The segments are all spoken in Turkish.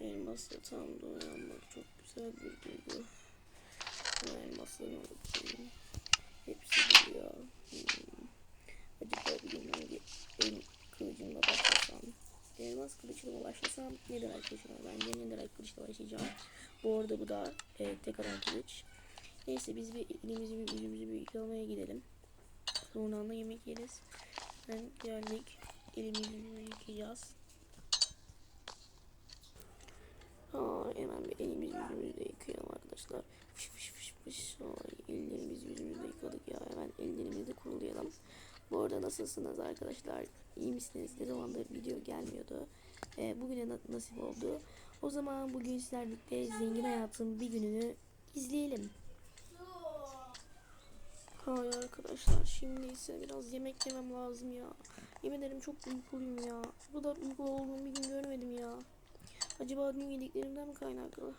Elmasla tam da uyanmak çok güzel bir duygu. Elmasları alayım. Hepsi duruyor. Hmm. Acaba bugün hangi el kılıcımla başlasam? Elmas kılıçla başlasam? Neden arkadaşlar? Bence neden kılıçla başlayacağım? Bu arada bu da e, tek adam kılıç. Neyse biz bir elimizi bir yüzümüzü bir yıkamaya gidelim. Sonra yemek yeriz. Ben geldik. Elimizi yıkayacağız. Aa, hemen bir elimizi yüzümüzü de yıkayalım arkadaşlar. Fış fış fış fış. Ay, ellerimizi yüzümüzü de yıkadık ya. Hemen ellerimizi kurulayalım. Bu arada nasılsınız arkadaşlar? İyi misiniz? Ne zamandır video gelmiyordu. Ee, bugüne na- nasip oldu. O zaman bugün sizlerle birlikte zengin hayatın bir gününü izleyelim. Hayır arkadaşlar şimdi ise biraz yemek yemem lazım ya. Yemin ederim çok uykuluyum ya. Bu kadar uykulu olduğum bir gün görmedim ya. Acaba dün yediklerimden mi kaynaklı?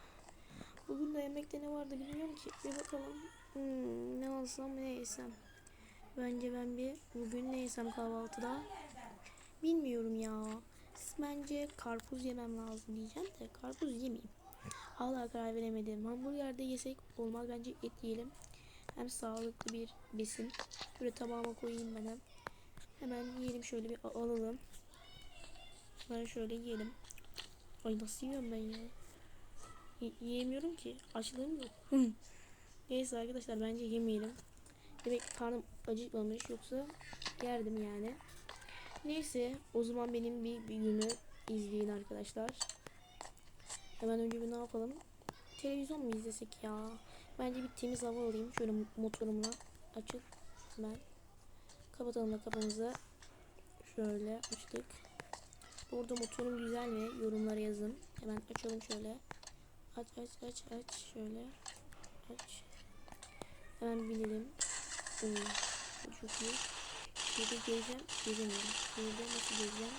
Bugün de yemekte ne vardı bilmiyorum ki. Bir bakalım. Hmm, ne alsam ne yesem. Bence ben bir bugün ne yesem kahvaltıda. Bilmiyorum ya. Bence karpuz yemem lazım diyeceğim de karpuz yemeyeyim. Hala karar veremedim. Hamburgerde yesek olmaz. Bence et yiyelim. Hem sağlıklı bir besin. Böyle tabağıma koyayım ben hem. Hemen yiyelim şöyle bir alalım. Ben şöyle yiyelim. Ay nasıl yiyorum ben ya? Yiyemiyorum ki. Açlığım yok. Neyse arkadaşlar bence yemeyelim. Demek karnım acıkmamış yoksa yerdim yani. Neyse o zaman benim bir, bir günü izleyin arkadaşlar. Hemen önce bir ne yapalım? Televizyon mu izlesek ya? Bence bir temiz hava alayım. Şöyle motorumla açıp hemen kapatalım da kapımızı. Şöyle açtık. Orada motorum güzel mi? Yorumlara yazın. Hemen açalım şöyle. Aç aç aç aç. Şöyle. Aç. Hemen binelim. Bu çok iyi. Şurada gezeceğim. Gezemiyorum. Şurada nasıl gezeceğim?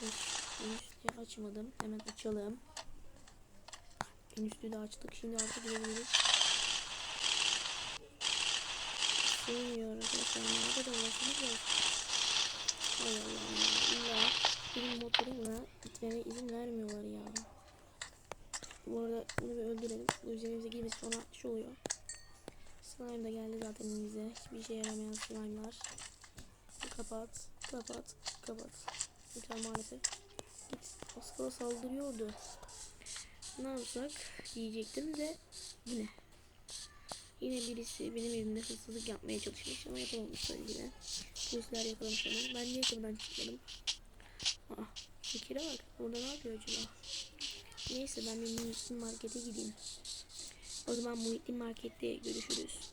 Hiç, henüz açmadım. Hemen açalım. En üstü de açtık. Şimdi artık girebiliriz. Arkadaşlar. Nerede de ulaşımız yok. Hay Allah'ım. İlla benim motorumla gitmeme izin vermiyorlar ya. Bu arada bunu bir öldürelim. Üzerimize girmesi sonra şey oluyor. Slime da geldi zaten elimize. Hiçbir işe yaramayan slime'lar. Kapat, kapat, kapat. Lütfen maalesef. Git. Kala saldırıyordu. Ne yapsak diyecektim de yine. Yine birisi benim evimde hırsızlık yapmaya çalışmış ama yapamamış tabii yine. Polisler yakalamış onu. Ben niye kapıdan çıkmadım? Aa, Şekere bak. Orada ne yapıyor acaba? Neyse ben bir Muhittin markete gideyim. O zaman Muhittin markette görüşürüz.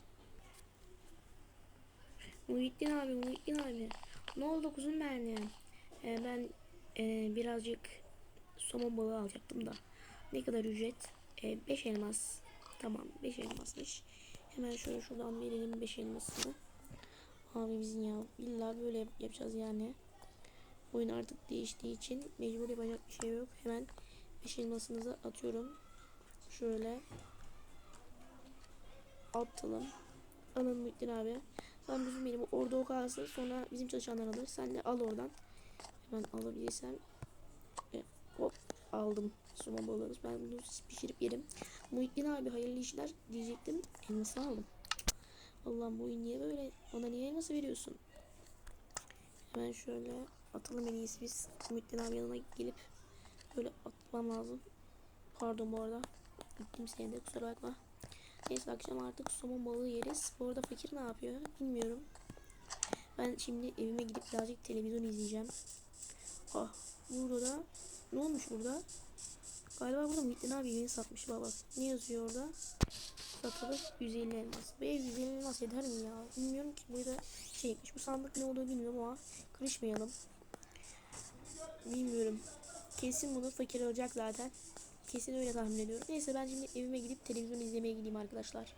Muhittin abi, Muhittin abi. Ne oldu kuzum benim? Ee, ben e, birazcık somon balığı alacaktım da. Ne kadar ücret? 5 elmas. Tamam 5 elmasmış. Hemen şöyle şuradan verelim 5 elmasını. Abimizin ya illa böyle yapacağız yani. Oyun artık değiştiği için mecbur yapacak bir şey yok. Hemen 5 elmasınızı atıyorum. Şöyle atalım. Alın Muhittin abi. Sen bizim benim orada o kalsın. Sonra bizim çalışanlar alır. Sen de al oradan. Hemen alabilirsem. E, hop aldım somon balığımız. Ben bunu pişirip yerim. Muhittin abi hayırlı işler diyecektim. Elması aldım. Allah'ım bu niye böyle? Ona niye elması veriyorsun? Hemen şöyle atalım en iyisi biz. Muhittin abi yanına gelip böyle atmam lazım. Pardon bu arada. Gittim seni de kusura bakma. Neyse akşam artık somon balığı yeriz. Bu arada fakir ne yapıyor bilmiyorum. Ben şimdi evime gidip birazcık televizyon izleyeceğim. Ah burada da ne olmuş burada? Galiba burada Muhittin abi beni satmış baba. Ne yazıyor orada? Satılık 150 elmas. Be 150 elmas eder mi ya? Bilmiyorum ki burada şeymiş. Bu sandık ne olduğunu bilmiyorum ama kırışmayalım. Bilmiyorum. Kesin bunu fakir alacak zaten. Kesin öyle tahmin ediyorum. Neyse ben şimdi evime gidip televizyon izlemeye gideyim arkadaşlar.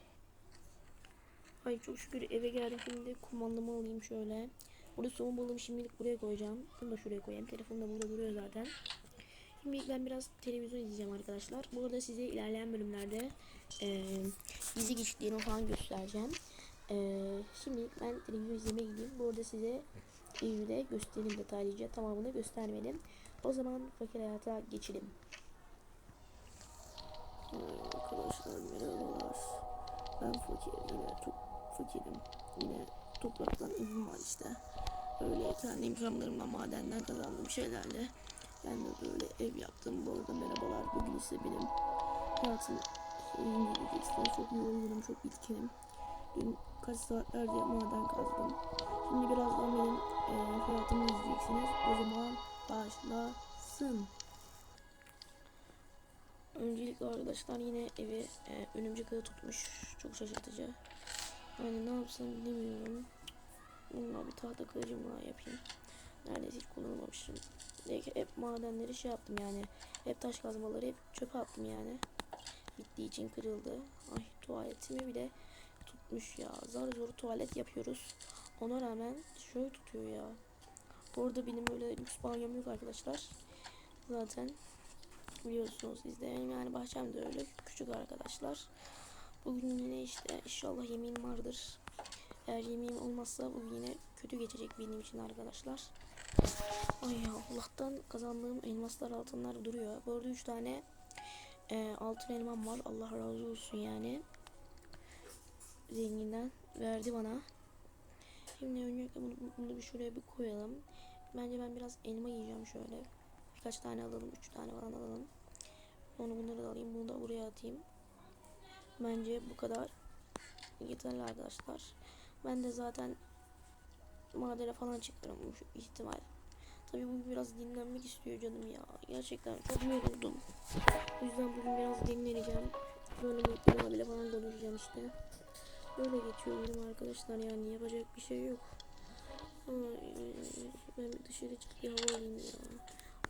Ay çok şükür eve geldim. Şimdi kumandamı alayım şöyle. Burada soğuk balığımı şimdilik buraya koyacağım. Bunu da şuraya koyayım. Telefon da burada duruyor zaten. Şimdi ben biraz televizyon izleyeceğim arkadaşlar. Bu arada size ilerleyen bölümlerde e, dizi geçtiklerini falan göstereceğim. E, şimdi ben televizyon izlemeye gideyim. Bu arada size evi de göstereyim detaylıca. Tamamını göstermedim. O zaman fakir hayata geçelim. Ee, merhabalar. Ben fakir. Yine çok fakirim. Yine topraktan evim var işte. Öyle kendi imkanlarımla madenden kazandığım şeylerle ben de böyle ev yaptım. Bu arada merhabalar. Bugün ise benim hayatım diyeceksiniz. Çok yorgunum, çok bitkinim. Dün kaç saatlerce maden kazdım. Şimdi birazdan benim e, hayatımı izleyeceksiniz. O zaman başlasın. Öncelikle arkadaşlar yine evi e, örümcek ağı tutmuş. Çok şaşırtıcı. Yani ne yapsam bilemiyorum. Bununla bir tahta kılıcımla yapayım. Neredeyse hiç kullanmamışım. Belki hep madenleri şey yaptım yani. Hep taş kazmaları hep çöpe attım yani. Bittiği için kırıldı. Ay tuvaletimi bile tutmuş ya. Zar zor tuvalet yapıyoruz. Ona rağmen şöyle tutuyor ya. Orada benim öyle lüks banyom yok arkadaşlar. Zaten biliyorsunuz benim yani bahçem de öyle küçük arkadaşlar. Bugün yine işte inşallah yemeğim vardır. Eğer yemeğim olmazsa bugün yine kötü geçecek benim için arkadaşlar. Ay Allah'tan kazandığım elmaslar altınlar duruyor. Bu arada 3 tane e, altın elmam var. Allah razı olsun yani. Zenginden verdi bana. Şimdi öncelikle bunu, bunu bir şuraya bir koyalım. Bence ben biraz elma yiyeceğim şöyle. Birkaç tane alalım. Üç tane falan alalım. Sonra bunları da alayım. Bunu da buraya atayım. Bence bu kadar yeterli arkadaşlar. Ben de zaten madene falan çıkarım şu ihtimal. Tabii bugün biraz dinlenmek istiyor canım ya. Gerçekten çok yoruldum. O yüzden bugün biraz dinleneceğim. Böyle mutluluğuma bile falan konuşacağım işte. Böyle geçiyor benim arkadaşlar yani yapacak bir şey yok. Ay, ben dışarı çıkıp bir hava alayım ya.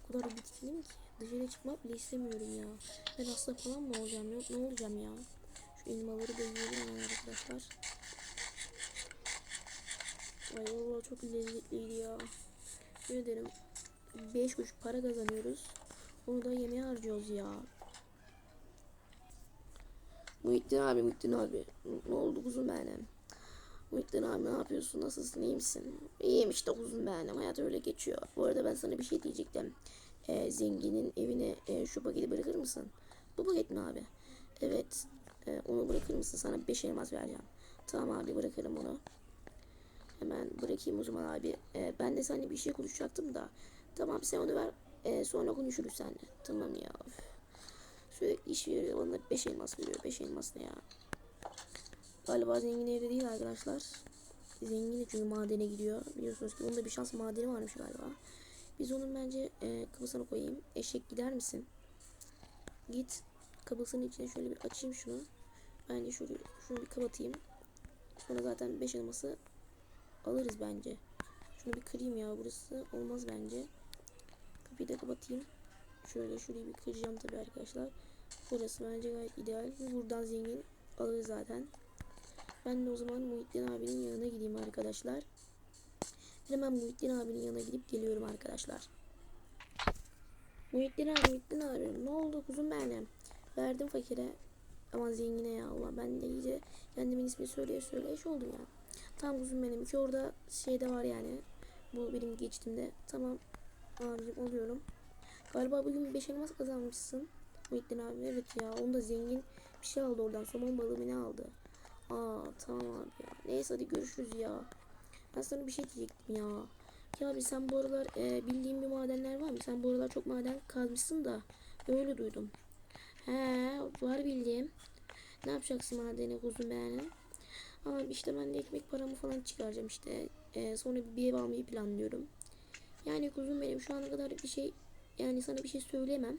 O kadar bitkinim ki dışarı çıkmak bile istemiyorum ya. Ben hasta falan mı olacağım yok ne olacağım ya. Şu elmaları da yiyelim arkadaşlar. Ay vallahi çok lezzetliydi ya. Ne ederim 5 kuruş para kazanıyoruz. Onu da yemeğe harcıyoruz ya. Muhittin abi, Muhittin abi. Ne oldu kuzum benim? Muhittin abi ne yapıyorsun? Nasılsın? iyi misin? İyiyim işte kuzum benim. Hayat öyle geçiyor. Bu arada ben sana bir şey diyecektim. Ee, zenginin evine e, şu paketi bırakır mısın? Bu paket mi abi? Evet. Ee, onu bırakır mısın? Sana 5 elmas vereceğim. Tamam abi bırakırım onu. Hemen bırakayım o zaman abi. Ee, ben de seninle bir şey konuşacaktım da. Tamam sen onu ver. Ee, sonra konuşuruz seninle. Tamam ya. Üf. Sürekli iş veriyor. Bana 5 elmas veriyor. 5 elmas ne ya? Galiba zengin evde değil arkadaşlar. Zengin çünkü madene gidiyor. Biliyorsunuz ki bunda bir şans madeni varmış galiba. Biz onun bence e, kafasına koyayım. Eşek gider misin? Git. Kafasının içine şöyle bir açayım şunu. Bence şöyle şunu bir kapatayım. Sonra zaten 5 elması alırız bence. Şunu bir kırayım ya burası olmaz bence. Kapıyı da kapatayım. Şöyle şurayı bir kıracağım tabii arkadaşlar. Burası bence gayet ideal. Buradan zengin alırız zaten. Ben de o zaman Muhittin abinin yanına gideyim arkadaşlar. Hemen Muhittin abinin yanına gidip geliyorum arkadaşlar. Muhittin abi, Muhittin abi. Ne oldu kuzum benim? Verdim fakire. Ama zengine ya Allah. Ben de iyice kendimin ismini söyleye söyleye iş oldum ya. Tamam kuzum benim. Ki orada şey de var yani. Bu benim geçtiğimde. Tamam abicim oluyorum. Galiba bugün 5 elmas kazanmışsın. Muhittin abi evet ya. Onu da zengin bir şey aldı oradan. Somon balığı ne aldı? Aa tamam abi ya. Neyse hadi görüşürüz ya. Ben sana bir şey diyecektim ya. Ya abi sen bu aralar e, bildiğin bir madenler var mı? Sen bu aralar çok maden kazmışsın da. Öyle duydum. He var bildiğim. Ne yapacaksın madeni kuzum benim? Abi işte ben de ekmek paramı falan çıkaracağım işte. E, sonra bir ev almayı planlıyorum. Yani kuzum benim şu ana kadar bir şey yani sana bir şey söyleyemem.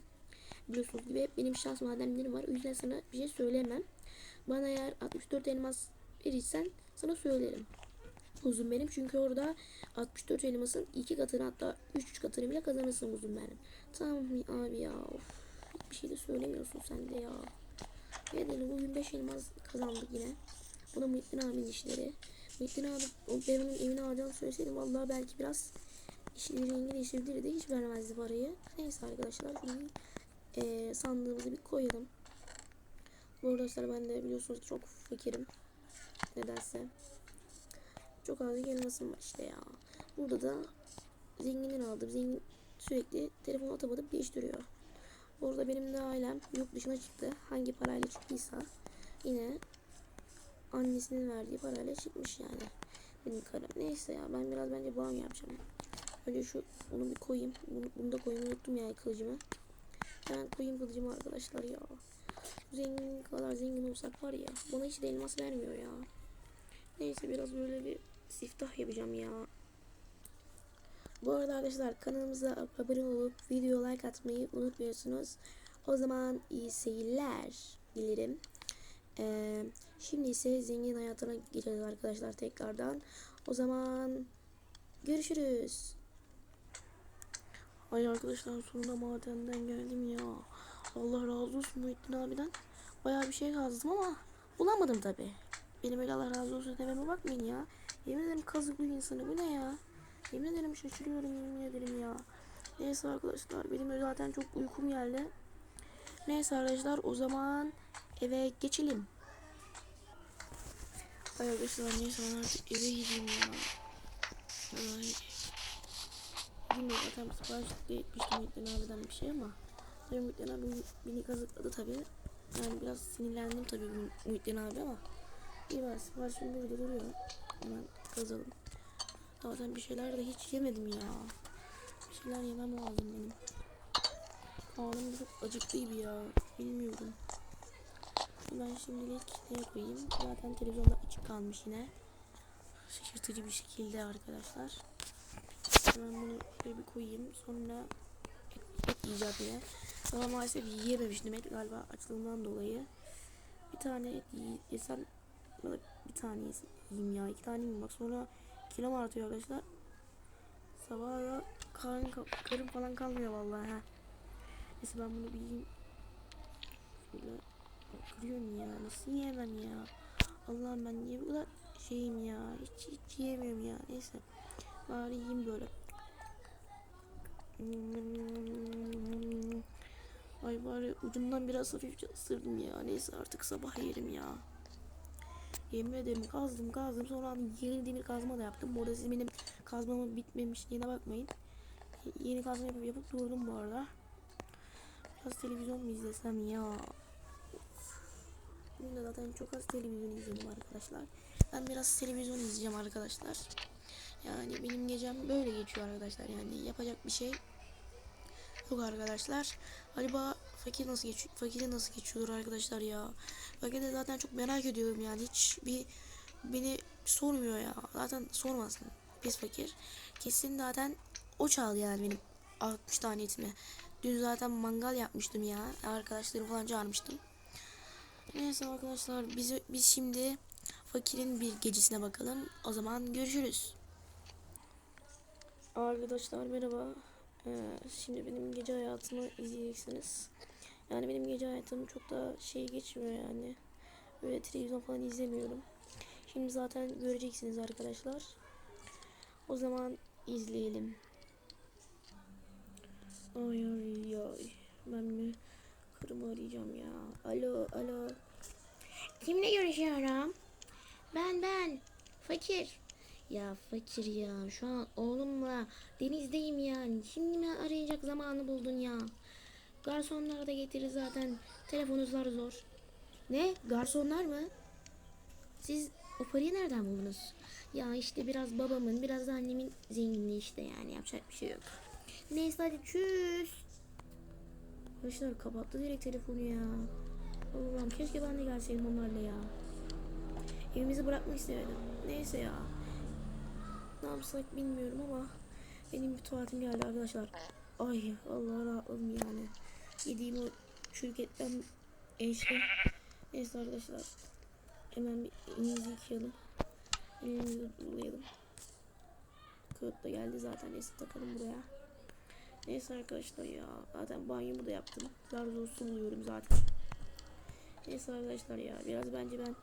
Biliyorsunuz gibi benim şans madenlerim var. O yüzden sana bir şey söyleyemem. Bana eğer 64 elmas verirsen sana söylerim. Uzun benim çünkü orada 64 elmasın iki katını hatta 3 katını bile kazanırsın uzun benim. Tamam abi ya of. Bir şey de söylemiyorsun sen de ya. Ne edelim bugün 5 elmas kazandık yine. Bu da Muhittin abinin işleri. Muhittin abi benim evine harcam söyleseydim vallahi belki biraz işleri rengi değiştirebilirdi. Hiç vermezdi parayı. Neyse arkadaşlar şimdi e, sandığımızı bir koyalım. Bu arkadaşlar ben de biliyorsunuz çok fakirim. Nedense. Çok az bir elmasım var işte ya. Burada da zenginin aldım. Zengin sürekli telefonu atamadım değiştiriyor. Orada benim de ailem yurt dışına çıktı. Hangi parayla çıktıysa yine annesinin verdiği parayla çıkmış yani. Benim karım. Neyse ya ben biraz bence bağım yapacağım. Önce şu bunu bir koyayım. Bunu, bunu da koymayı unuttum ya kılıcımı. Ben koyayım kılıcımı arkadaşlar ya. Zengin kadar zengin olsak var ya. Bana hiç de elmas vermiyor ya. Neyse biraz böyle bir siftah yapacağım ya. Bu arada arkadaşlar kanalımıza abone olup video like atmayı unutmuyorsunuz. O zaman iyi seyirler dilerim. Ee, şimdi ise zengin hayatına geçeceğiz arkadaşlar tekrardan. O zaman görüşürüz. Ay arkadaşlar sonunda madenden geldim ya. Allah razı olsun Muhittin abiden. Bayağı bir şey kazdım ama bulamadım tabi. Benim öyle Allah razı olsun dememe bakmayın ya. Yemin ederim kazıklı insanı bu ne ya? Yemin ederim şaşırıyorum yemin ederim ya. Neyse arkadaşlar benim de zaten çok uykum geldi. Neyse arkadaşlar o zaman eve geçelim. Ay arkadaşlar neyse artık eve gideyim ya. Ay. Bilmiyorum zaten sipariş de etmiştim Muhittin abiden bir şey ama. Tabii Muhittin abi beni kazıkladı tabii. Yani biraz sinirlendim tabii bu Muhittin abi ama. İyi var siparişim burada duruyor. Hemen kazalım. Zaten bir şeyler de hiç yemedim ya. Bir şeyler yemem lazım benim. Karnım çok acıklıydı ya. Bilmiyorum. Ben şimdilik ne koyayım? Zaten televizyonda açık kalmış yine. Şaşırtıcı bir şekilde arkadaşlar. Hemen bunu böyle bir koyayım. Sonra et, yiyeceğim yine. Ama maalesef yiyememiştim et galiba açlığımdan dolayı. Bir tane et yesem ya bir tane yiyeyim ya. iki tane yiyeyim bak sonra kilom artıyor arkadaşlar. Sabah da karın, karın falan kalmıyor vallahi ha. Neyse ben bunu bir yiyeyim. Şöyle kırıyorum ya. Nasıl yiyemem ya? Allah'ım ben niye bu kadar şeyim ya? Hiç hiç yiyemiyorum ya. Neyse. Bari yiyeyim böyle. Ay bari ucundan biraz hafifçe ısırdım ya. Neyse artık sabah yerim ya. Yemin ederim kazdım kazdım sonra yeni demir kazma da yaptım. Bu arada siz benim kazmamın bitmemişliğine bakmayın. Yeni kazma yapıp yapıp durdum bu arada. Biraz televizyon mu izlesem ya? Bugün de zaten çok az televizyon izledim arkadaşlar. Ben biraz televizyon izleyeceğim arkadaşlar. Yani benim gecem böyle geçiyor arkadaşlar. Yani yapacak bir şey yok arkadaşlar. Acaba fakir nasıl geçiyor? Fakiri nasıl geçiyordur arkadaşlar ya? Fakir de zaten çok merak ediyorum yani. Hiç bir beni sormuyor ya. Zaten sormasın. Biz fakir. Kesin zaten o çaldı yani benim 60 tane etimi. Dün zaten mangal yapmıştım ya. Arkadaşlarımı falan çağırmıştım. Neyse arkadaşlar biz, biz şimdi fakirin bir gecesine bakalım. O zaman görüşürüz. Arkadaşlar merhaba. Ee, şimdi benim gece hayatımı izleyeceksiniz. Yani benim gece hayatım çok da şey geçmiyor yani. Böyle televizyon falan izlemiyorum. Şimdi zaten göreceksiniz arkadaşlar. O zaman izleyelim. Ay ay ay. Ben mi karımı arayacağım ya. Alo alo. Kimle görüşüyorum? Ben ben. Fakir. Ya fakir ya. Şu an oğlumla denizdeyim yani. Şimdi mi arayacak zamanı buldun ya? Garsonlar da getirir zaten. Telefonunuzlar zor. Ne? Garsonlar mı? Siz o parayı nereden buldunuz? Ya işte biraz babamın, biraz da annemin zenginliği işte yani yapacak bir şey yok. Neyse hadi çüz. Arkadaşlar kapattı direkt telefonu ya. Allah'ım keşke ben de gelseydim onlarla ya. Evimizi bırakmak istemedim. Neyse ya. Ne yapsak bilmiyorum ama benim bir tuvaletim geldi arkadaşlar. Ay Allah rahatladım yani. Yediğim o şirketten eşli. Neyse arkadaşlar. Hemen bir elimizi yıkayalım. Elimizi bulayalım. Kağıt da geldi zaten. Neyse takalım buraya. Neyse arkadaşlar ya. Zaten banyomu da yaptım. Zar zor su buluyorum zaten. Neyse arkadaşlar ya. Biraz bence ben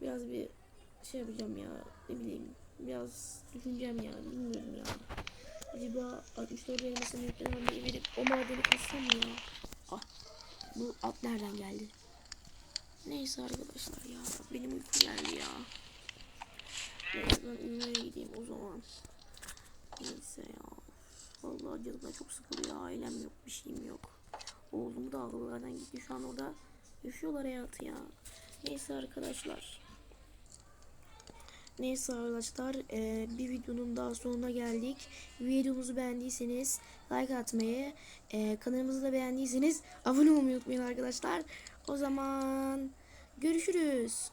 biraz bir şey yapacağım ya. Ne bileyim. Biraz düşüneceğim ya. Bilmiyorum ya. Acaba 64 elmasını yüklenen bir verip o madeni kassam ya? Ah. Bu at nereden geldi? Neyse arkadaşlar ya. Benim uykum geldi ya. Neyse ben uyumaya gideyim o zaman. Neyse ya. Vallahi canım çok sıkılıyor. Ailem yok, bir şeyim yok. Oğlum da ağlardan gitti. Şu an orada yaşıyorlar hayatı ya. Neyse arkadaşlar. Neyse arkadaşlar eee, bir videonun daha sonuna geldik. Videomuzu beğendiyseniz like atmayı, eee, kanalımızı da beğendiyseniz abone olmayı unutmayın arkadaşlar. O zaman görüşürüz.